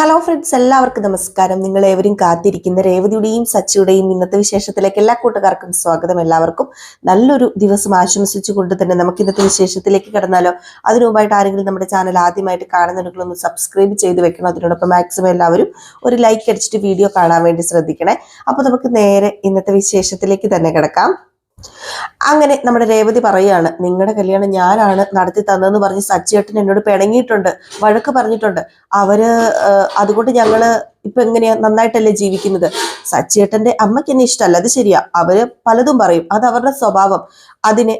Hello friends എല്ലാവർക്കും നമസ്കാരം. നിങ്ങൾ ഏവരും കാത്തിരിക്കുന്ന രേവതിയുടെയും സച്ചിയുടെയും ഇന്നത്തെ വിശേഷത്തിലേക്ക് എല്ലാ കൂട്ടുകാർക്കും സ്വാഗതം. എല്ലാവർക്കും നല്ലൊരു ദിവസം ആശംസിച്ചുകൊണ്ട് തന്നെ നമുക്ക് ഇന്നത്തെ വിശേഷത്തിലേക്ക് കടന്നാലോ. അതിനു മുമ്പായിട്ട് ആരെങ്കിലും നമ്മുടെ ചാനൽ ആദ്യമായിട്ട് കാണുന്നുണ്ടെങ്കിൽ ഒന്ന് സബ്സ്ക്രൈബ് ചെയ്ത് വെക്കണം. അതിനോടൊപ്പം മാക്സിമം എല്ലാവരും ഒരു ലൈക്ക് അടിച്ചിട്ട് വീഡിയോ കാണാൻ വേണ്ടി ശ്രദ്ധിക്കണേ. അപ്പോൾ നമുക്ക് നേരെ ഇന്നത്തെ വിശേഷത്തിലേക്ക് തന്നെ കിടക്കാം. അങ്ങനെ നമ്മുടെ രേവതി പറയാണ് നിങ്ങളുടെ കല്യാണം ഞാനാണ് നടത്തി തന്നതെന്ന് പറഞ്ഞ് സച്ചിയേട്ടൻ എന്നോട് പിണങ്ങിയിട്ടുണ്ട് വഴക്ക് പറഞ്ഞിട്ടുണ്ട്. അവർ അതുകൊണ്ട് ഞങ്ങൾ ഇപ്പൊ എങ്ങനെയാ നന്നായിട്ടല്ലേ ജീവിക്കുന്നത്? സച്ചിയേട്ടന്റെ അമ്മയ്ക്ക് എന്നെ ഇഷ്ടമല്ല അത് ശരിയാ. അവർ പലതും പറയും അത് അവരുടെ സ്വഭാവം. അതിനെ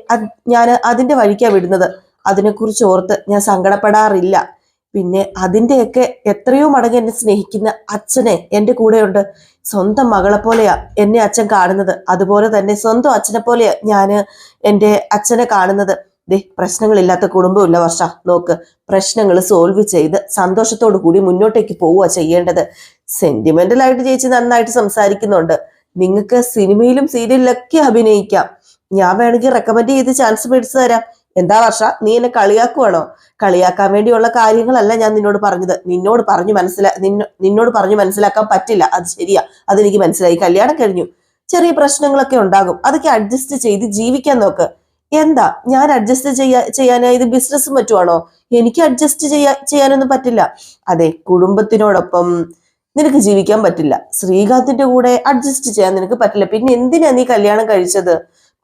ഞാൻ അതിന്റെ വഴിക്കാ വിടുന്നത്. അതിനെക്കുറിച്ച് ഓർത്ത് ഞാൻ സങ്കടപ്പെടാറില്ല. പിന്നെ അതിന്റെയൊക്കെ എത്രയോ മടങ്ങ് എന്നെ സ്നേഹിക്കുന്ന അച്ഛനെ എന്റെ കൂടെയുണ്ട്. സ്വന്തം മകളെ പോലെയാ എന്നെ അച്ഛൻ കാണുന്നത്. അതുപോലെ തന്നെ സ്വന്തം അച്ഛനെ പോലെയാ ഞാൻ എന്റെ അച്ഛനെ കാണുന്നത്. ദേ പ്രശ്നങ്ങളില്ലാത്ത കുടുംബമില്ല വർഷ. നോക്ക് പ്രശ്നങ്ങൾ സോൾവ് ചെയ്ത് സന്തോഷത്തോടു കൂടി മുന്നോട്ടേക്ക് പോവുക ചെയ്യേണ്ടത്. സെന്റിമെന്റൽ ആയിട്ട് ചേച്ചി നന്നായിട്ട് സംസാരിക്കുന്നുണ്ട്. നിങ്ങൾക്ക് സിനിമയിലും സീരിയലിലൊക്കെ അഭിനയിക്കാം. ഞാൻ വേണമെങ്കിൽ റെക്കമെൻഡ് ചെയ്ത് ചാൻസ് മേടിച്ചു തരാം. എന്താ വർഷ? നീ എന്നെ കളിയാക്കുവാണോ? കളിയാക്കാൻ വേണ്ടിയുള്ള കാര്യങ്ങളല്ല ഞാൻ നിന്നോട് പറഞ്ഞത്. നിന്നോട് പറഞ്ഞു മനസ്സിലാ നിന്നോട് പറഞ്ഞു മനസ്സിലാക്കാൻ പറ്റില്ല. അത് ശരിയാ. അതെനിക്ക് മനസ്സിലായി. കല്യാണം കഴിഞ്ഞു. ചെറിയ പ്രശ്നങ്ങളൊക്കെ ഉണ്ടാകും. അതൊക്കെ അഡ്ജസ്റ്റ് ചെയ്ത് ജീവിക്കാൻ നോക്ക്. എന്താ? ഞാൻ അഡ്ജസ്റ്റ് ചെയ്യാ ചെയ്യാനായി ഇത് ബിസിനസ്സും മറ്റുമാണോ എനിക്ക് അഡ്ജസ്റ്റ് ചെയ്യാ ചെയ്യാനൊന്നും പറ്റില്ല. അതെ കുടുംബത്തിനോടൊപ്പം നിനക്ക് ജീവിക്കാൻ പറ്റില്ല. ശ്രീകാന്തിന്റെ കൂടെ അഡ്ജസ്റ്റ് ചെയ്യാൻ നിനക്ക് പറ്റില്ല. പിന്നെ എന്തിനാ നീ കല്യാണം കഴിച്ചത്?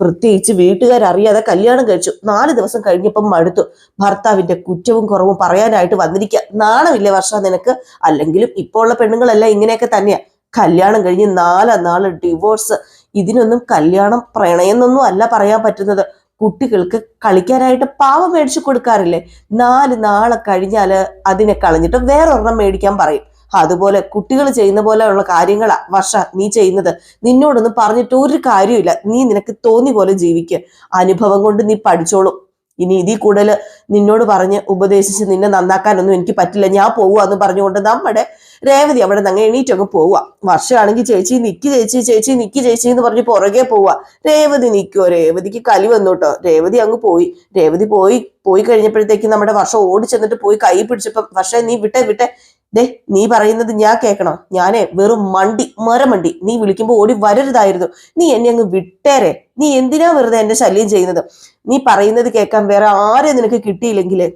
പ്രത്യേകിച്ച് വീട്ടുകാരറിയാതെ കല്യാണം കഴിച്ചു. നാല് ദിവസം കഴിഞ്ഞപ്പം മടുത്തു. ഭർത്താവിന്റെ കുറ്റവും കുറവും പറയാനായിട്ട് വന്നിരിക്കുക നാണമില്ലേ വർഷ നിനക്ക്? അല്ലെങ്കിലും ഇപ്പോൾ ഉള്ള പെണ്ണുങ്ങളെല്ലാം ഇങ്ങനെയൊക്കെ തന്നെയാ. കല്യാണം കഴിഞ്ഞ് നാലാം നാൾ ഡിവോഴ്സ് ഇതിനൊന്നും കല്യാണം പ്രണയെന്നൊന്നും അല്ല പറയാൻ പറ്റുന്നത്. കുട്ടികൾക്ക് കളിക്കാനായിട്ട് പാവം മേടിച്ചു കൊടുക്കാറില്ലേ? നാല് നാളെ കഴിഞ്ഞാൽ അതിനെ കളഞ്ഞിട്ട് വേറൊരെണ്ണം മേടിക്കാൻ പറയും. അതുപോലെ കുട്ടികൾ ചെയ്യുന്ന പോലെയുള്ള കാര്യങ്ങളാ വർഷ നീ ചെയ്യുന്നത്. നിന്നോടൊന്നും പറഞ്ഞിട്ട് ഒരു കാര്യമില്ല നീ നിനക്ക് തോന്നി പോലെ ജീവിക്കുക അനുഭവം കൊണ്ട് നീ പഠിച്ചോളും. ഇനി ഇതിൽ കൂടുതൽ നിന്നോട് പറഞ്ഞ് ഉപദേശിച്ച് നിന്നെ നന്നാക്കാനൊന്നും എനിക്ക് പറ്റില്ല. ഞാൻ പോവുക എന്ന് പറഞ്ഞുകൊണ്ട് നമ്മുടെ രേവതി അവിടെ നിന്ന് എണീറ്റങ്ങ് പോവുക. വർഷമാണെങ്കിൽ ചേച്ചി നിക്ക് ചേച്ചി ചേച്ചി നിക്ക് ചേച്ചി എന്ന് പറഞ്ഞ് പുറകെ പോവുക. രേവതി നിൽക്കുവോ? രേവതിക്ക് കലി വന്നു കേട്ടോ. രേവതി അങ്ങ് പോയി. രേവതി പോയി പോയി കഴിഞ്ഞപ്പോഴത്തേക്ക് നമ്മുടെ വർഷം ഓടി ചെന്നിട്ട് പോയി കൈ പിടിച്ചപ്പം വർഷം നീ വിട്ടെ വിട്ടെ. ദേ നീ പറയുന്നത് ഞാൻ കേൾക്കണോ? ഞാനേ വെറും മണ്ടി മരമണ്ടി. നീ വിളിക്കുമ്പോൾ ഓടി വരരുതായിരുന്നു. നീ എന്നെ അങ്ങ് വിട്ടേരെ. നീ എന്തിനാ വെറുതെ എന്റെ ശല്യം ചെയ്യുന്നത്? നീ പറയുന്നത് കേൾക്കാൻ വേറെ ആരെ നിനക്ക് കിട്ടിയില്ലെങ്കിൽ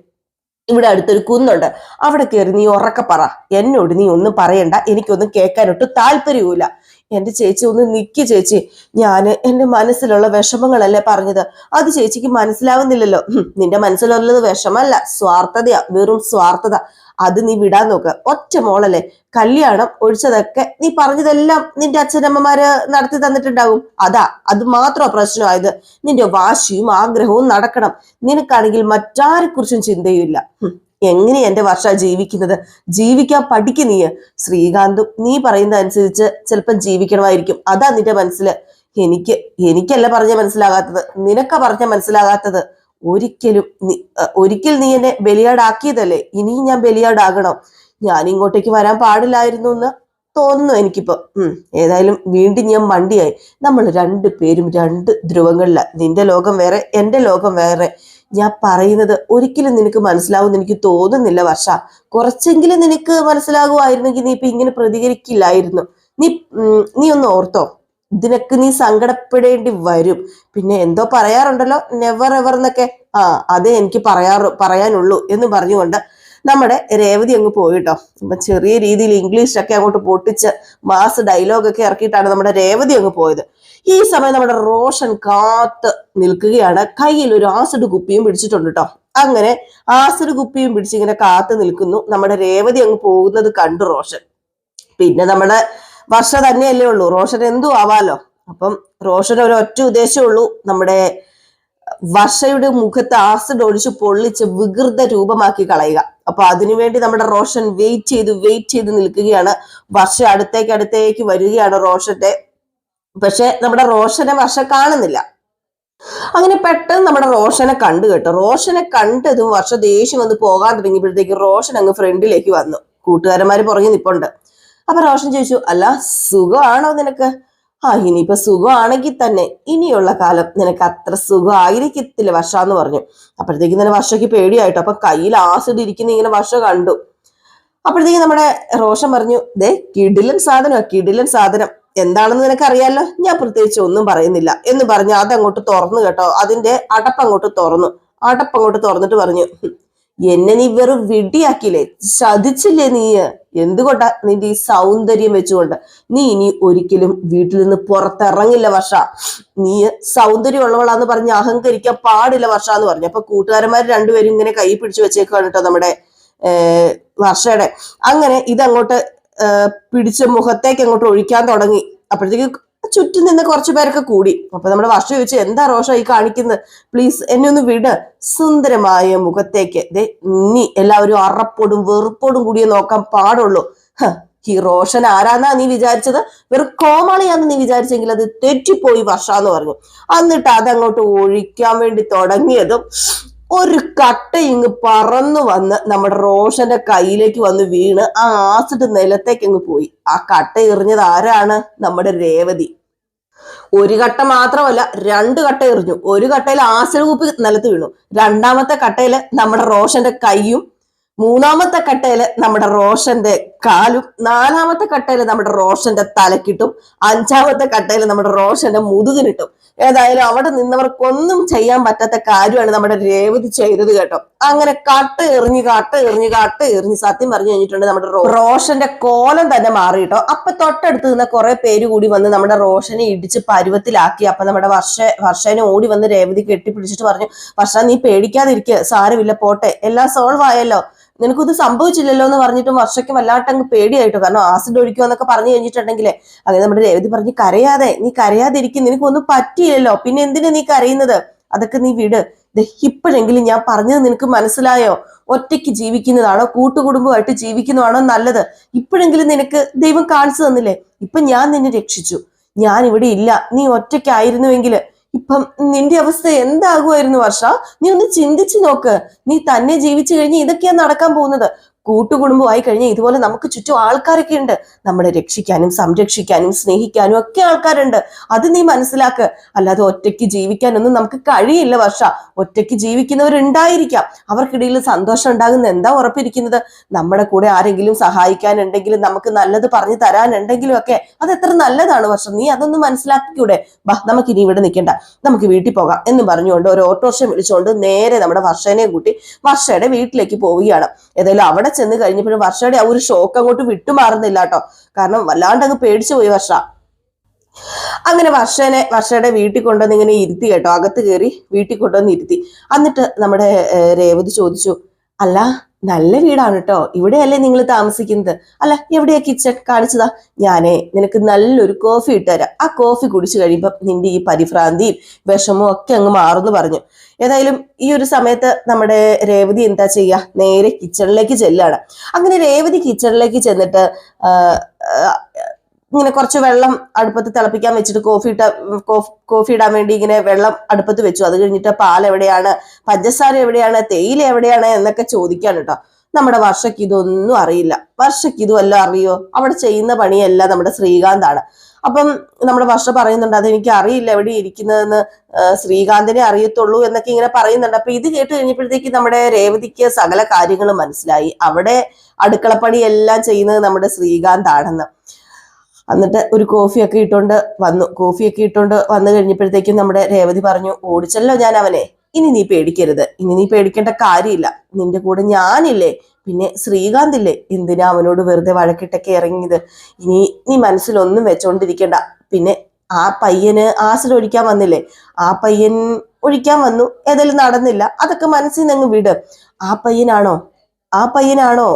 ഇവിടെ അടുത്തൊരു കുന്നുണ്ട്. അവിടെ കയറി നീ ഉറക്കെ പറ. എന്നോട് നീ ഒന്നും പറയണ്ട. എനിക്കൊന്നും കേൾക്കാനൊട്ട് താല്പര്യവുമില്ല. എന്റെ ചേച്ചി ഒന്ന് നിക്ക് ചേച്ചി. ഞാൻ എന്റെ മനസ്സിലുള്ള വിഷമങ്ങളല്ലേ പറഞ്ഞത്. അത് ചേച്ചിക്ക് മനസ്സിലാവുന്നില്ലല്ലോ. നിന്റെ മനസ്സിലുള്ളത് വിഷമല്ല സ്വാർത്ഥതയാ വെറും സ്വാർത്ഥത. അത് നീ വിടാൻ നോക്ക്. ഒറ്റ മോളല്ലേ. കല്യാണം ഒഴിച്ചതൊക്കെ നീ പറഞ്ഞതെല്ലാം നിന്റെ അച്ഛനമ്മമാര് നടത്തി തന്നിട്ടുണ്ടാവും. അതാ അത് മാത്രം പ്രശ്നമായത്. നിന്റെ വാശിയും ആഗ്രഹവും നടക്കണം. നിനക്കാണെങ്കിൽ മറ്റാരെ കുറിച്ചും ചിന്തയുമില്ല. ഹും, എങ്ങനെയാ എന്റെ വർഷ ജീവിക്കുന്നത്? ജീവിക്കാൻ പഠിക്ക് നീ ശ്രീകാന്തും നീ പറയുന്ന അനുസരിച്ച് ചിലപ്പം ജീവിക്കണമായിരിക്കും. അതാ നിന്റെ മനസ്സിൽ എനിക്ക് എനിക്കല്ല പറഞ്ഞ മനസ്സിലാകാത്തത്. നിനക്ക പറഞ്ഞ മനസ്സിലാകാത്തത്. ഒരിക്കലും നീ ഒരിക്കൽ നീ എന്നെ ബലിയാടാക്കിയതല്ലേ? ഇനിയും ഞാൻ ബലിയാടാകണം. ഞാൻ ഇങ്ങോട്ടേക്ക് വരാൻ പാടില്ലായിരുന്നു എന്ന് തോന്നുന്നു എനിക്കിപ്പോ. ഉം ഏതായാലും വീണ്ടും ഞാൻ മണ്ടിയായി. നമ്മൾ രണ്ടു പേരും രണ്ട് ധ്രുവങ്ങളില. നിന്റെ ലോകം വേറെ എന്റെ ലോകം വേറെ. ഞാൻ പറയുന്നത് ഒരിക്കലും നിനക്ക് മനസ്സിലാവും എനിക്ക് തോന്നുന്നില്ല വർഷ. കുറച്ചെങ്കിലും നിനക്ക് മനസ്സിലാകുമായിരുന്നെങ്കിൽ നീ ഇപ്പൊ ഇങ്ങനെ പ്രതികരിക്കില്ലായിരുന്നു. നീ നീ ഒന്ന് ഓർത്തോ. ഇതിനൊക്കെ നീ സങ്കടപ്പെടേണ്ടി വരും. പിന്നെ എന്തോ പറയാറുണ്ടല്ലോ നെവർ എവർ എന്നൊക്കെ. ആ അതേ എനിക്ക് പറയാറു പറയാനുള്ളൂ എന്ന് പറഞ്ഞുകൊണ്ട് നമ്മുടെ രേവതി അങ്ങ് പോയിട്ടോ അപ്പൊ ചെറിയ രീതിയിൽ ഇംഗ്ലീഷൊക്കെ അങ്ങോട്ട് പൊട്ടിച്ച് മാസ് ഡയലോഗൊക്കെ ഇറക്കിയിട്ടാണ് നമ്മുടെ രേവതി അങ്ങ് പോയത്. ഈ സമയം നമ്മുടെ റോഷൻ കാത്ത് നിൽക്കുകയാണ്. കയ്യിൽ ഒരു ആസിഡ് കുപ്പിയും പിടിച്ചിട്ടുണ്ട് കേട്ടോ അങ്ങനെ ആസിഡ് കുപ്പിയും പിടിച്ച് ഇങ്ങനെ കാത്ത് നിൽക്കുന്നു. നമ്മുടെ രേവതി അങ്ങ് പോകുന്നത് കണ്ടു റോഷൻ. പിന്നെ നമ്മുടെ വർഷ തന്നെയല്ലേ ഉള്ളൂ. റോഷൻ എന്തു ആവാലോ. അപ്പം റോഷൻ ഒരു ഒറ്റ ഉദ്ദേശമേ ഉള്ളൂ. നമ്മുടെ വർഷയുടെ മുഖത്ത് ആസിഡ് ഒഴിച്ച് പൊള്ളിച്ച് വികൃത രൂപമാക്കി കളയുക. അപ്പൊ അതിനുവേണ്ടി നമ്മുടെ റോഷൻ വെയിറ്റ് ചെയ്ത് വെയിറ്റ് ചെയ്ത് നിൽക്കുകയാണ്. വർഷ അടുത്തേക്ക് അടുത്തേക്ക് വരികയാണ് റോഷന്റെ. പക്ഷെ നമ്മുടെ റോഷനെ വർഷ കാണുന്നില്ല. അങ്ങനെ പെട്ടെന്ന് നമ്മുടെ റോഷനെ കണ്ടു കേട്ടോ. റോഷനെ കണ്ടതും വർഷ ദേഷ്യം വന്ന് പോകാൻ തുടങ്ങിയപ്പോഴത്തേക്ക് റോഷൻ അങ്ങ് ഫ്രണ്ടിലേക്ക് വന്നു. കൂട്ടുകാരന്മാര് പുറകെ നിപ്പുണ്ട്. അപ്പൊ റോഷൻ ചോദിച്ചു അല്ല സുഖമാണോ നിനക്ക്? ആ ഇനിയിപ്പൊ സുഖമാണെങ്കിൽ തന്നെ ഇനിയുള്ള കാലം നിനക്ക് അത്ര സുഖമായിരിക്കത്തില്ല വർഷ എന്ന് പറഞ്ഞു. അപ്പോഴത്തേക്ക് തന്നെ വർഷയ്ക്ക് പേടിയായിട്ടോ? അപ്പൊ കയ്യിൽ ആസിഡ് ഇരിക്കുന്ന ഇങ്ങനെ വർഷ കണ്ടു. അപ്പോഴത്തേക്ക് നമ്മുടെ റോഷൻ പറഞ്ഞു ദേ കിടിലൻ സാധനം കിടിലൻ സാധനം. എന്താണെന്ന് നിനക്ക് അറിയാലോ ഞാൻ പ്രത്യേകിച്ച് ഒന്നും പറയുന്നില്ല. എന്ന് പറഞ്ഞു അതങ്ങോട്ട് തുറന്നു കേട്ടോ. അതിന്റെ അടപ്പങ്ങോട്ട് തുറന്നു. അടപ്പങ്ങോട്ട് തുറന്നിട്ട് പറഞ്ഞു "ഹും, എന്നെ നീ വെറും വിഡിയാക്കിയില്ലേ ചതിച്ചില്ലേ നീ? എന്തുകൊണ്ടാ നിന്റെ ഈ സൗന്ദര്യം വെച്ചുകൊണ്ട്? നീ ഇനി ഒരിക്കലും വീട്ടിൽ നിന്ന് പുറത്തിറങ്ങില്ല വർഷ. നീ സൗന്ദര്യമുള്ളവളാന്ന് പറഞ്ഞ് അഹങ്കരിക്കാൻ പാടില്ല വർഷ എന്ന് പറഞ്ഞു. അപ്പൊ കൂട്ടുകാരന്മാർ രണ്ടുപേരും ഇങ്ങനെ കൈ പിടിച്ചു വെച്ചേക്കാണ് കേട്ടോ നമ്മുടെ വർഷയുടെ. അങ്ങനെ ഇതങ്ങോട്ട് പിടിച്ച് മുഖത്തേക്ക് അങ്ങോട്ട് ഒഴിക്കാൻ തുടങ്ങി. അപ്പോഴത്തേക്ക് ചുറ്റും നിന്ന് കുറച്ചു പേരൊക്കെ കൂടി. അപ്പൊ നമ്മുടെ വർഷം ചോദിച്ചു എന്താ റോഷ ഈ കാണിക്കുന്നത് പ്ലീസ് എന്നെ ഒന്ന് വിട്. സുന്ദരമായ മുഖത്തേക്ക്. ദേ നീ എല്ലാവരും അറപ്പോടും വെറുപ്പോടും കൂടിയേ നോക്കാൻ പാടുള്ളൂ. ഈ റോഷൻ ആരാന്നാ നീ വിചാരിച്ചത്? വെറും കോമാളിയാന്ന് നീ വിചാരിച്ചെങ്കിൽ അത് തെറ്റിപ്പോയി വർഷ എന്ന് പറഞ്ഞു. എന്നിട്ട് അതങ്ങോട്ട് ഒഴിക്കാൻ വേണ്ടി തുടങ്ങിയതും ഒരു കട്ട ഇങ്ങ് പറന്നു വന്ന് നമ്മുടെ റോഷന്റെ കയ്യിലേക്ക് വന്ന് വീണ് ആ ആസിഡ് നിലത്തേക്ക് അങ്ങ് പോയി. ആ കട്ട എറിഞ്ഞത് ആരാണ്? നമ്മുടെ രേവതി. ഒരു കട്ട മാത്രമല്ല രണ്ട് കട്ട എറിഞ്ഞു. ഒരു കട്ടയിൽ ആസിഡ് കുപ്പി നിലത്ത് വീണു. രണ്ടാമത്തെ കട്ടയിൽ നമ്മുടെ റോഷന്റെ കൈയും മൂന്നാമത്തെ കട്ടയിൽ നമ്മുടെ റോഷന്റെ കാലും നാലാമത്തെ കട്ടയിൽ നമ്മുടെ റോഷന്റെ തലക്കിട്ടും അഞ്ചാമത്തെ കട്ടയിൽ നമ്മുടെ റോഷന്റെ മുതുകിനിട്ടും. ഏതായാലും അവിടെ നിന്നവർക്കൊന്നും ചെയ്യാൻ പറ്റാത്ത കാര്യമാണ് നമ്മുടെ രേവതി ചെയ്തത് കേട്ടോ. അങ്ങനെ കട്ട് എറിഞ്ഞ് കട്ട് എറിഞ്ഞ് കട്ട് എറിഞ്ഞ് സത്യം പറഞ്ഞു കഴിഞ്ഞിട്ടുണ്ട് നമ്മുടെ റോഷന്റെ കോലം തന്നെ മാറിയിട്ടോ അപ്പൊ തൊട്ടടുത്ത് നിന്ന കുറെ പേര് കൂടി വന്ന് നമ്മുടെ റോഷനെ ഇടിച്ച് പരുവത്തിലാക്കി. അപ്പൊ നമ്മുടെ വർഷ വർഷനെ ഓടി വന്ന് രേവതി കെട്ടിപ്പിടിച്ചിട്ട് പറഞ്ഞു വർഷ നീ പേടിക്കാതിരിക്കുക സാരമില്ല പോട്ടെ. എല്ലാം സോൾവ് ആയല്ലോ. നിനക്കൊന്നും സംഭവിച്ചില്ലല്ലോ എന്ന് പറഞ്ഞിട്ടും വർഷയ്ക്ക് വല്ലാട്ടങ്ങ് പേടിയായിട്ടോ? കാരണം ആസിഡ് ഒഴിക്കുക എന്നൊക്കെ പറഞ്ഞു കഴിഞ്ഞിട്ടുണ്ടെങ്കിലേ അതായത് നമ്മുടെ രേവതി പറഞ്ഞ് കരയാതെ നീ കരയാതിരിക്കും നിനക്കൊന്നും പറ്റിയില്ലല്ലോ. പിന്നെ എന്തിനാ നീ കരയുന്നത്? അതൊക്കെ നീ വിട്. ഇപ്പോഴെങ്കിലും ഞാൻ പറഞ്ഞത് നിനക്ക് മനസ്സിലായോ? ഒറ്റയ്ക്ക് ജീവിക്കുന്നതാണോ? കൂട്ടുകുടുംബമായിട്ട് ജീവിക്കുന്നതാണോ നല്ലത്? ഇപ്പോഴെങ്കിലും നിനക്ക് ദൈവം കാണിച്ചു തന്നില്ലേ? ഇപ്പൊ ഞാൻ നിന്നെ രക്ഷിച്ചു. ഞാൻ ഇവിടെ ഇല്ല. നീ ഒറ്റയ്ക്കായിരുന്നുവെങ്കിൽ ഇപ്പം നിന്റെ അവസ്ഥ എന്താകുമായിരുന്നു വർഷ? നീ ഒന്ന് ചിന്തിച്ചു നോക്ക്. നീ തന്നെ ജീവിച്ചു കഴിഞ്ഞ് ഇതൊക്കെയാ നടക്കാൻ പോകുന്നത്. കൂട്ടുകുടുംബമായി കഴിഞ്ഞാൽ ഇതുപോലെ നമുക്ക് ചുറ്റും ആൾക്കാരൊക്കെ ഉണ്ട് നമ്മളെ രക്ഷിക്കാനും സംരക്ഷിക്കാനും സ്നേഹിക്കാനും ഒക്കെ ആൾക്കാരുണ്ട്. അത് നീ മനസ്സിലാക്ക്. അല്ലാതെ ഒറ്റയ്ക്ക് ജീവിക്കാനൊന്നും നമുക്ക് കഴിയില്ല വർഷ. ഒറ്റയ്ക്ക് ജീവിക്കുന്നവരുണ്ടായിരിക്കാം. അവർക്കിടയിൽ സന്തോഷം ഉണ്ടാകുന്ന എന്താ ഉറപ്പിരിക്കുന്നത്? നമ്മുടെ കൂടെ ആരെങ്കിലും സഹായിക്കാനുണ്ടെങ്കിലും നമുക്ക് നല്ലത് പറഞ്ഞു തരാനുണ്ടെങ്കിലും ഒക്കെ അത് എത്ര നല്ലതാണ് വർഷം. നീ അതൊന്നും മനസ്സിലാക്കിക്കൂടെ? ബാ നമുക്ക് ഇനി ഇവിടെ നിൽക്കണ്ട. നമുക്ക് വീട്ടിൽ പോകാം എന്ന് പറഞ്ഞുകൊണ്ട് ഒരു ഓട്ടോറിക്ഷ വിളിച്ചുകൊണ്ട് നേരെ നമ്മുടെ വർഷനെ കൂട്ടി വർഷയുടെ വീട്ടിലേക്ക് പോവുകയാണ്. ഏതായാലും അവിടെ ചെന്ന് കഴിഞ്ഞപ്പോഴും വർഷയുടെ ആ ഒരു ഷോക്ക് അങ്ങോട്ട് വിട്ടുമാറുന്നില്ല കേട്ടോ കാരണം വല്ലാണ്ട് അങ്ങ് പേടിച്ചു പോയി വർഷ. അങ്ങനെ വർഷനെ വർഷയുടെ വീട്ടിൽ കൊണ്ടുവന്ന് ഇങ്ങനെ ഇരുത്തി കേട്ടോ. അകത്ത് കയറി വീട്ടിൽ കൊണ്ടുവന്ന് ഇരുത്തി. എന്നിട്ട് നമ്മുടെ രേവതി ചോദിച്ചു അല്ല നല്ല വീടാണ് കേട്ടോ ഇവിടെയല്ലേ നിങ്ങൾ താമസിക്കുന്നത്. അല്ല എവിടെയാ കിച്ചൺ കാണിച്ചതാ. ഞാനേ നിനക്ക് നല്ലൊരു കോഫി ഇട്ടുതരാം. ആ കോഫി കുടിച്ചു കഴിയുമ്പോൾ നിന്റെ ഈ പരിഭ്രാന്തിയും വിഷമവും ഒക്കെ അങ്ങ് മാറുന്നു പറഞ്ഞു. ഏതായാലും ഈ ഒരു സമയത്ത് നമ്മുടെ രേവതി എന്താ ചെയ്യുക നേരെ കിച്ചണിലേക്ക് ചെല്ലാണ്. അങ്ങനെ രേവതി കിച്ചണിലേക്ക് ചെന്നിട്ട് ഇങ്ങനെ കുറച്ച് വെള്ളം അടുപ്പത്ത് തിളപ്പിക്കാൻ വെച്ചിട്ട് കോഫി ഇട്ട കോഫി ഇടാൻ വേണ്ടി ഇങ്ങനെ വെള്ളം അടുപ്പത്ത് വെച്ചു. അത് കഴിഞ്ഞിട്ട് പാൽ എവിടെയാണ് പഞ്ചസാര എവിടെയാണ് തേയില എവിടെയാണ് എന്നൊക്കെ ചോദിക്കാണ് കേട്ടോ. നമ്മുടെ വർഷയ്ക്ക് ഇതൊന്നും അറിയില്ല. വർഷയ്ക്ക് ഇതുമല്ല അറിയോ? അവിടെ ചെയ്യുന്ന പണിയല്ല നമ്മുടെ ശ്രീകാന്താണ്. അപ്പം നമ്മുടെ വർഷ പറയുന്നുണ്ട് അതെനിക്ക് അറിയില്ല എവിടെ ഇരിക്കുന്നതെന്ന് ശ്രീകാന്തിനെ അറിയത്തുള്ളൂ എന്നൊക്കെ ഇങ്ങനെ പറയുന്നുണ്ട്. അപ്പൊ ഇത് കേട്ട് കഴിഞ്ഞപ്പോഴത്തേക്ക് നമ്മുടെ രേവതിക്ക് സകല കാര്യങ്ങളും മനസ്സിലായി. അവിടെ അടുക്കളപ്പണി എല്ലാം ചെയ്യുന്നത് നമ്മുടെ ശ്രീകാന്ത് ആണെന്ന് എന്നിട്ട് ഒരു കോഫിയൊക്കെ ഇട്ടുകൊണ്ട് വന്നു. കോഫിയൊക്കെ ഇട്ടുകൊണ്ട് വന്നു കഴിഞ്ഞപ്പോഴത്തേക്കും നമ്മുടെ രേവതി പറഞ്ഞു ഓടിച്ചല്ലോ ഞാൻ അവനെ. ഇനി നീ പേടിക്കരുത്. ഇനി നീ പേടിക്കേണ്ട കാര്യമില്ല. നിന്റെ കൂടെ ഞാനില്ലേ. പിന്നെ ശ്രീകാന്ത് ഇല്ലേ എന്തിനാ അവനോട് വെറുതെ വഴക്കിട്ടൊക്കെ ഇറങ്ങിയത്? ഇനി നീ മനസ്സിലൊന്നും വെച്ചോണ്ടിരിക്കണ്ട. പിന്നെ ആ പയ്യന് ആസിഡ് ഒഴിക്കാൻ വന്നില്ലേ? ആ പയ്യൻ ഒഴിക്കാൻ വന്നു. ഏതായാലും നടന്നില്ല. അതൊക്കെ മനസ്സിൽ നിന്ന് വിട്. ആ പയ്യനാണോ? ആ പയ്യനാണോ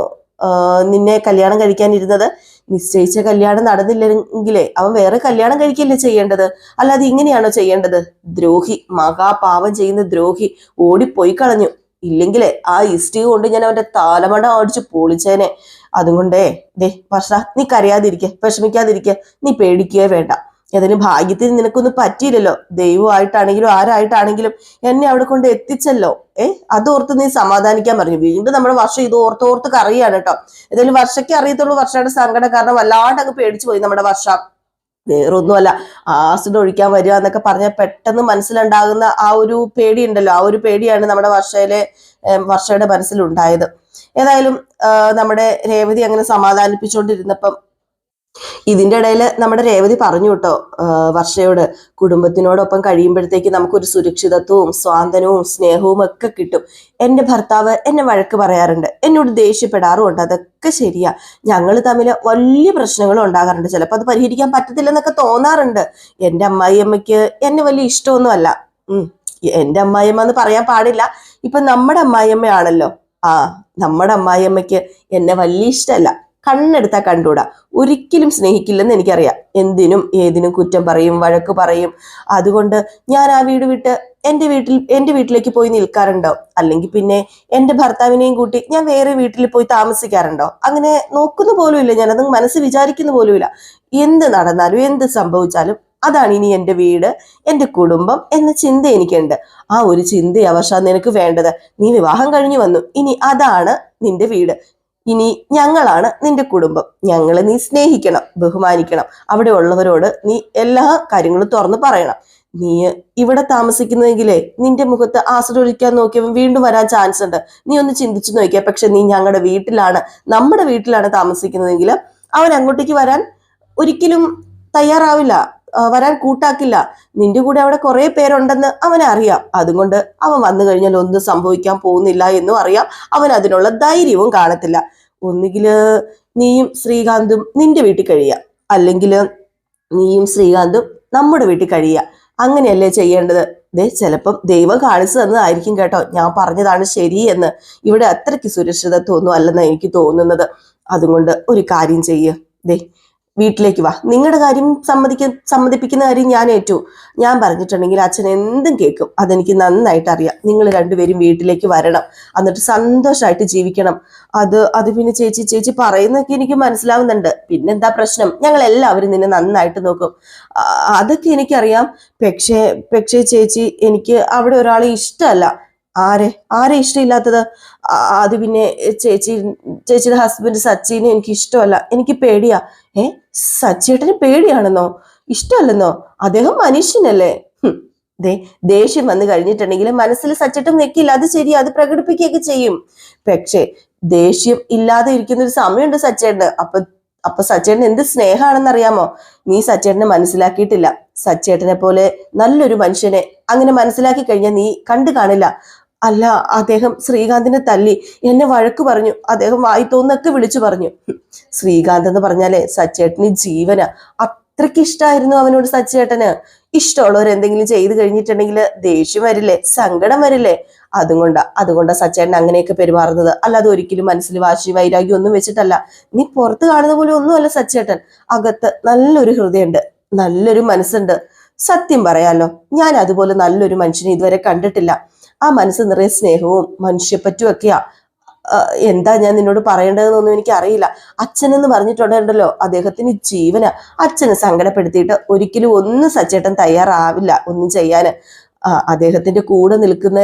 നിന്നെ കല്യാണം കഴിക്കാനിരുന്നത്. നിശ്ചയിച്ച കല്യാണം നടന്നില്ലെങ്കിലേ അവൻ വേറെ കല്യാണം കഴിക്കല്ലേ ചെയ്യേണ്ടത്? അല്ലാതെ ഇങ്ങനെയാണോ ചെയ്യേണ്ടത്? ദ്രോഹി മഹാപാപം ചെയ്യുന്ന ദ്രോഹി ഓടിപ്പോയി കളഞ്ഞു. ഇല്ലെങ്കിലേ ആ ഇഷ്ടിക കൊണ്ട് ഞാൻ അവന്റെ താലമട അടിച്ച് പൊളിച്ചേനെ. അതുകൊണ്ടേ ദേ വർഷ നീ കരയാതിരിക്കെ വിഷമിക്കാതിരിക്കെ നീ പേടിക്കുകയേ വേണ്ട. ഏതായാലും ഭാഗ്യത്തിന് നിനക്കൊന്നും പറ്റിയില്ലല്ലോ. ദൈവമായിട്ടാണെങ്കിലും ആരായിട്ടാണെങ്കിലും എന്നെ അവിടെ കൊണ്ട് എത്തിച്ചല്ലോ. ഏ? അതോർത്ത് നീ സമാധാനിക്കാൻ പറഞ്ഞു. വീണ്ടും നമ്മുടെ വർഷം ഇത് ഓർത്ത് ഓർത്ത് കറിയാണ് കേട്ടോ. ഏതായാലും വർഷയ്ക്ക് അറിയത്തുള്ളൂ വർഷയുടെ സങ്കടം. കാരണം വല്ലാണ്ട് അങ്ങ് പേടിച്ചു പോയി നമ്മുടെ വർഷ. വേറൊന്നുമല്ല ആസിഡ് ഒഴിക്കാൻ വരിക എന്നൊക്കെ പറഞ്ഞാൽ പെട്ടെന്ന് മനസ്സിലുണ്ടാകുന്ന ആ ഒരു പേടി ഉണ്ടല്ലോ ആ ഒരു പേടിയാണ് നമ്മുടെ വർഷയിലെ വർഷയുടെ മനസ്സിലുണ്ടായത്. ഏതായാലും നമ്മുടെ രേവതി അങ്ങനെ സമാധാനിപ്പിച്ചുകൊണ്ടിരുന്നപ്പം ഇതിന്റെ ഇടയിൽ നമ്മുടെ രേവതി പറഞ്ഞു കേട്ടോ വർഷയോട്. കുടുംബത്തിനോടൊപ്പം കഴിയുമ്പോഴത്തേക്ക് നമുക്കൊരു സുരക്ഷിതത്വവും സ്വാതന്ത്ര്യവും സ്നേഹവും ഒക്കെ കിട്ടും. എന്റെ ഭർത്താവ് എന്നെ വഴക്ക് പറയാറുണ്ട്. എന്നോട് ദേഷ്യപ്പെടാറുമുണ്ട്. അതൊക്കെ ശരിയാ. ഞങ്ങൾ തമ്മിൽ വലിയ പ്രശ്നങ്ങളും ഉണ്ടാകാറുണ്ട്. ചിലപ്പോൾ അത് പരിഹരിക്കാൻ പറ്റത്തില്ലെന്നൊക്കെ തോന്നാറുണ്ട്. എന്റെ അമ്മായിയമ്മയ്ക്ക് എന്നെ വലിയ ഇഷ്ടമൊന്നുമല്ല. എന്റെ അമ്മായിയമ്മ എന്ന് പറയാൻ പാടില്ല. ഇപ്പൊ നമ്മുടെ അമ്മായിയമ്മയാണല്ലോ ആ നമ്മുടെ അമ്മായിയമ്മയ്ക്ക് എന്നെ വലിയ ഇഷ്ടമല്ല. കണ്ണെടുത്താൽ കണ്ടുകൂടാ. ഒരിക്കലും സ്നേഹിക്കില്ലെന്ന് എനിക്കറിയാം. എന്തിനും ഏതിനും കുറ്റം പറയും വഴക്ക് പറയും. അതുകൊണ്ട് ഞാൻ ആ വീട് വിട്ട് എന്റെ വീട്ടിൽ എന്റെ വീട്ടിലേക്ക് പോയി നിൽക്കാറുണ്ടോ? അല്ലെങ്കിൽ പിന്നെ എന്റെ ഭർത്താവിനെയും കൂട്ടി ഞാൻ വേറെ വീട്ടിൽ പോയി താമസിക്കാറുണ്ടോ? അങ്ങനെ നോക്കുന്ന പോലുമില്ല. ഞാനത് മനസ്സ് വിചാരിക്കുന്ന പോലുമില്ല. എന്ത് നടന്നാലും എന്ത് സംഭവിച്ചാലും അതാണ് ഇനി എന്റെ വീട് എന്റെ കുടുംബം എന്ന ചിന്ത എനിക്കുണ്ട്. ആ ഒരു ചിന്തയാ വർഷ നിനക്ക് വേണ്ടത്. നീ വിവാഹം കഴിഞ്ഞു വന്നു. ഇനി അതാണ് നിന്റെ വീട്. ഇനി ഞങ്ങളാണ് നിന്റെ കുടുംബം. ഞങ്ങളെ നീ സ്നേഹിക്കണം ബഹുമാനിക്കണം. അവിടെ ഉള്ളവരോട് നീ എല്ലാ കാര്യങ്ങളും തുറന്നു പറയണം. നീ ഇവിടെ താമസിക്കുന്നെങ്കിലേ നിന്റെ മുഖത്ത് ആസ്വദിക്കാൻ നോക്കിയവൻ വീണ്ടും വരാൻ ചാൻസ് ഉണ്ട്. നീ ഒന്ന് ചിന്തിച്ചു നോക്കിയാ. പക്ഷെ നീ ഞങ്ങളുടെ വീട്ടിലാണ് നമ്മുടെ വീട്ടിലാണ് താമസിക്കുന്നതെങ്കിൽ അവൻ അങ്ങോട്ടേക്ക് വരാൻ ഒരിക്കലും തയ്യാറാവില്ല. വരാൻ കൂട്ടാക്കില്ല. നിന്റെ കൂടെ അവിടെ കുറെ പേരുണ്ടെന്ന് അവനെ അറിയാം. അതുകൊണ്ട് അവൻ വന്നു കഴിഞ്ഞാൽ ഒന്നും സംഭവിക്കാൻ പോകുന്നില്ല എന്നും അറിയാം. അവൻ അതിനുള്ള ധൈര്യവും കാണത്തില്ല. ഒന്നുകിൽ നീയും ശ്രീകാന്തും നിന്റെ വീട്ടിൽ കഴിയുക. അല്ലെങ്കിൽ നീയും ശ്രീകാന്തും നമ്മുടെ വീട്ടിൽ കഴിയുക. അങ്ങനെയല്ലേ ചെയ്യേണ്ടത്? ദേ ചിലപ്പം ദൈവം കാണിച്ചു തന്നതായിരിക്കും കേട്ടോ. ഞാൻ പറഞ്ഞതാണ് ശരി എന്ന്. ഇവിടെ അത്രയ്ക്ക് സുരക്ഷിതത്വമൊന്നും അല്ലെന്നാണ് എനിക്ക് തോന്നുന്നത്. അതുകൊണ്ട് ഒരു കാര്യം ചെയ്യ്. ദേ വീട്ടിലേക്ക് വാ. നിങ്ങളുടെ കാര്യം സമ്മതിക്ക സമ്മതിപ്പിക്കുന്ന കാര്യം ഞാൻ ഏറ്റു. ഞാൻ പറഞ്ഞിട്ടുണ്ടെങ്കിൽ അച്ഛൻ എന്തും കേൾക്കും. അതെനിക്ക് നന്നായിട്ട് അറിയാം. നിങ്ങൾ രണ്ടുപേരും വീട്ടിലേക്ക് വരണം. എന്നിട്ട് സന്തോഷമായിട്ട് ജീവിക്കണം. അത് അത് പിന്നെ ചേച്ചി ചേച്ചി പറയുന്നൊക്കെ എനിക്ക് മനസ്സിലാവുന്നുണ്ട്. പിന്നെന്താ പ്രശ്നം? ഞങ്ങൾ എല്ലാവരും നിന്നെ നന്നായിട്ട് നോക്കും. അതൊക്കെ എനിക്കറിയാം. പക്ഷേ പക്ഷേ ചേച്ചി എനിക്ക് അവിടെ ഒരാളെ ഇഷ്ടമല്ല. ആരെ? ആരെ ഇഷ്ടമില്ലാത്തത്? അത് പിന്നെ ചേച്ചി ചേച്ചിയുടെ ഹസ്ബൻഡ് സച്ചിനെ എനിക്ക് ഇഷ്ടമല്ല എനിക്ക് പേടിയാ. ഏ സച്ചിയേട്ടന് പേടിയാണെന്നോ? ഇഷ്ടമല്ലെന്നോ? അദ്ദേഹം മനുഷ്യനല്ലേ? ദേ ദേഷ്യം വന്നു കഴിഞ്ഞിട്ടുണ്ടെങ്കിൽ മനസ്സിൽ സച്ചേട്ടൻ നിൽക്കില്ല അത് ശരി അത് പ്രകടിപ്പിക്കുകയൊക്കെ ചെയ്യും. പക്ഷേ ദേഷ്യം ഇല്ലാതെ ഇരിക്കുന്ന ഒരു സമയമുണ്ട് സച്ചേട്ടന് അപ്പൊ അപ്പൊ സച്ചേട്ടൻ എന്ത് സ്നേഹമാണെന്ന് അറിയാമോ നീ സച്ചേട്ടനെ മനസ്സിലാക്കിയിട്ടില്ല. സച്ചേട്ടനെ പോലെ നല്ലൊരു മനുഷ്യനെ അങ്ങനെ മനസ്സിലാക്കി കഴിഞ്ഞാൽ നീ കണ്ടു കാണില്ല. അല്ല അദ്ദേഹം ശ്രീകാന്തിനെ തല്ലി. എന്നെ വഴക്ക് പറഞ്ഞു. അദ്ദേഹം വായി തോന്നൊക്കെ വിളിച്ചു പറഞ്ഞു. ശ്രീകാന്ത് എന്ന് പറഞ്ഞാലേ സച്ചേട്ടന് ജീവന. അത്രയ്ക്ക് ഇഷ്ടമായിരുന്നു അവനോട് സച്ചേട്ടന്. ഇഷ്ടമുള്ളവർ എന്തെങ്കിലും ചെയ്തു കഴിഞ്ഞിട്ടുണ്ടെങ്കിൽ ദേഷ്യം വരില്ലേ സങ്കടം വരില്ലേ? അതുകൊണ്ടാ അതുകൊണ്ടാ സച്ചേട്ടൻ അങ്ങനെയൊക്കെ പെരുമാറുന്നത്. അല്ലാതെ ഒരിക്കലും മനസ്സിൽ വാശി വൈരാഗ്യം ഒന്നും വെച്ചിട്ടല്ല. നീ പുറത്ത് കാണുന്ന പോലെ ഒന്നുമല്ല സച്ചേട്ടൻ. അകത്ത് നല്ലൊരു ഹൃദയമുണ്ട്. നല്ലൊരു മനസ്സുണ്ട്. സത്യം പറയാലോ ഞാൻ അതുപോലെ നല്ലൊരു മനുഷ്യനെ ഇതുവരെ കണ്ടിട്ടില്ല. ആ മനസ്സ് നിറയെ സ്നേഹവും മനുഷ്യപ്പറ്റും ഒക്കെയാ എന്താ ഞാൻ നിന്നോട് പറയേണ്ടതെന്നൊന്നും എനിക്ക് അറിയില്ല അച്ഛനെന്ന് പറഞ്ഞിട്ടുണ്ടല്ലോ അദ്ദേഹത്തിന് ജീവന. അച്ഛനെ സങ്കടപ്പെടുത്തിയിട്ട് ഒരിക്കലും ഒന്നും സച്ചേട്ടൻ തയ്യാറാവില്ല ഒന്നും ചെയ്യാൻ അദ്ദേഹത്തിന്റെ കൂടെ നിൽക്കുന്ന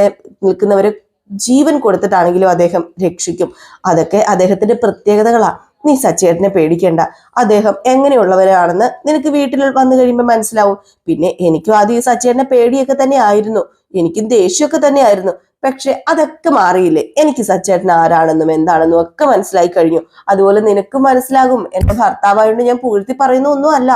നിൽക്കുന്നവരെ ജീവൻ കൊടുത്തിട്ടാണെങ്കിലും അദ്ദേഹം രക്ഷിക്കും. അതൊക്കെ അദ്ദേഹത്തിന്റെ പ്രത്യേകതകളാ. നീ സച്ചേട്ടനെ പേടിക്കേണ്ട. അദ്ദേഹം എങ്ങനെയുള്ളവരാണെന്ന് നിനക്ക് വീട്ടിൽ വന്നു കഴിയുമ്പോൾ മനസ്സിലാവും. പിന്നെ എനിക്കും ആദ്യം സച്ചേട്ടനെ പേടിയൊക്കെ തന്നെ ആയിരുന്നു. എനിക്കും ദേഷ്യമൊക്കെ തന്നെയായിരുന്നു. പക്ഷെ അതൊക്കെ മാറിയില്ലേ? എനിക്ക് സച്ചേട്ടൻ ആരാണെന്നും എന്താണെന്നും ഒക്കെ മനസ്സിലായി കഴിഞ്ഞു. അതുപോലെ നിനക്ക് മനസ്സിലാകും. എന്റെ ഭർത്താവായോണ്ട് ഞാൻ പൂഴ്ത്തി പറയുന്ന ഒന്നും അല്ല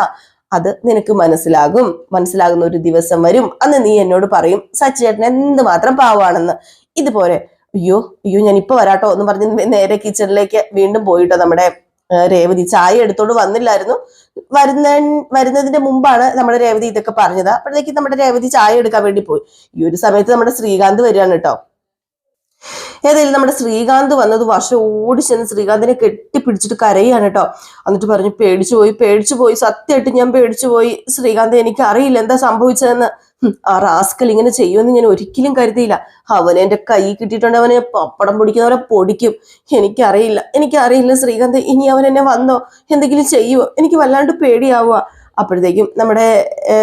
അത് നിനക്ക് മനസ്സിലാകും. മനസ്സിലാകുന്ന ഒരു ദിവസം വരും. അന്ന് നീ എന്നോട് പറയും സച്ചേട്ടൻ എന്ത് മാത്രം പാവാണെന്ന് ഇതുപോലെ അയ്യോ അയ്യോ ഞാൻ ഇപ്പൊ വരാട്ടോ എന്ന് പറഞ്ഞ് നേരെ കിച്ചണിലേക്ക് വീണ്ടും പോയിട്ടോ നമ്മുടെ രേവതി ചായ എടുത്തോണ്ട് വന്നില്ലായിരുന്നു. വരുന്ന വരുന്നതിന്റെ മുമ്പാണ് നമ്മുടെ രേവതി ഇതൊക്കെ പറഞ്ഞത്. അപ്പോഴത്തേക്ക് നമ്മുടെ രേവതി ചായ എടുക്കാൻ വേണ്ടി പോയി. ഈ ഒരു സമയത്ത് നമ്മുടെ ശ്രീകാന്ത് വരികയാണ് കേട്ടോ. ഏതായാലും നമ്മുടെ ശ്രീകാന്ത് വന്നത് വർഷം ഓടി ചെന്ന് ശ്രീകാന്തിനെ കെട്ടിപ്പിടിച്ചിട്ട് കരയാണ് കേട്ടോ. എന്നിട്ട് പറഞ്ഞു പേടിച്ചു പോയി പേടിച്ചു പോയി. സത്യമായിട്ട് ഞാൻ പേടിച്ചു പോയി. ശ്രീകാന്ത് എനിക്ക് അറിയില്ല എന്താ സംഭവിച്ചതെന്ന്. ആ റാസ്കൽ ഇങ്ങനെ ചെയ്യുമെന്ന് ഞാൻ ഒരിക്കലും കരുതിയില്ല. അവനെ എന്റെ കൈ കിട്ടിയിട്ടുണ്ട്. അവനെ പപ്പടം പൊടിക്കുന്ന പൊടിക്കുന്നവരെ പൊടിക്കും. എനിക്കറിയില്ല. എനിക്കറിയില്ല ശ്രീകാന്ത് ഇനി അവൻ എന്നെ വന്നോ? എന്തെങ്കിലും ചെയ്യുമോ എനിക്ക് വല്ലാണ്ട് പേടിയാവുക അപ്പോഴത്തേക്കും നമ്മുടെ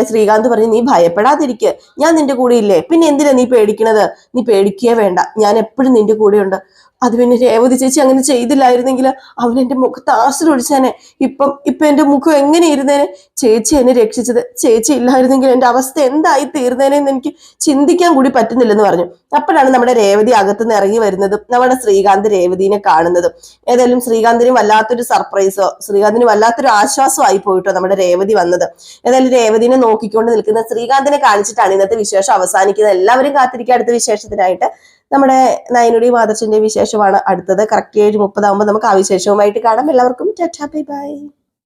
ശ്രീകാന്ത് പറഞ്ഞു നീ ഭയപ്പെടാതിരിക്കുക ഞാൻ നിന്റെ കൂടെ ഇല്ലേ? പിന്നെ എന്തിനാ നീ പേടിക്കണത്? നീ പേടിക്കുകയേ വേണ്ട. ഞാൻ എപ്പോഴും നിന്റെ കൂടെയുണ്ട്. അത് പിന്നെ രേവതി ചേച്ചി അങ്ങനെ ചെയ്തില്ലായിരുന്നെങ്കിൽ അവൻ എന്റെ മുഖത്ത് ആസിഡ് ഒഴിച്ചേനെ ഇപ്പം എന്റെ മുഖം എങ്ങനെ ഇരുന്നേനെ ചേച്ചി എന്നെ രക്ഷിച്ചത്. ചേച്ചി ഇല്ലായിരുന്നെങ്കിൽ എന്റെ അവസ്ഥ എന്തായി തീർന്നേനെ എന്ന് എനിക്ക് ചിന്തിക്കാൻ കൂടി പറ്റുന്നില്ലെന്ന് പറഞ്ഞു. അപ്പോഴാണ് നമ്മുടെ രേവതി അകത്തുനിന്ന് ഇറങ്ങി വരുന്നതും. നമ്മുടെ ശ്രീകാന്ത് രേവതിനെ കാണുന്നതും. ഏതായാലും ശ്രീകാന്തിന് വല്ലാത്തൊരു സർപ്രൈസോ ശ്രീകാന്തിന് വല്ലാത്തൊരു ആശ്വാസമായി പോയിട്ടോ നമ്മുടെ രേവതി വന്നത്. ഏതായാലും രേവതിനെ നോക്കിക്കൊണ്ട് നിൽക്കുന്ന ശ്രീകാന്തിനെ കാണിച്ചിട്ടാണ് ഇന്നത്തെ വിശേഷം അവസാനിക്കുന്നത്. എല്ലാവരും കാത്തിരിക്കുക അടുത്ത വിശേഷത്തിനായിട്ട്. നമ്മുടെ നയനുടി നയനുടെയും ആദർശന്റെയും വിശേഷമാണ് അടുത്തത്. കറക്റ്റ് ഏഴ് മുപ്പതാകുമ്പോൾ നമുക്ക് അവിശേഷവുമായിട്ട് കാണാം. എല്ലാവർക്കും ടാറ്റാ ബൈ ബൈ.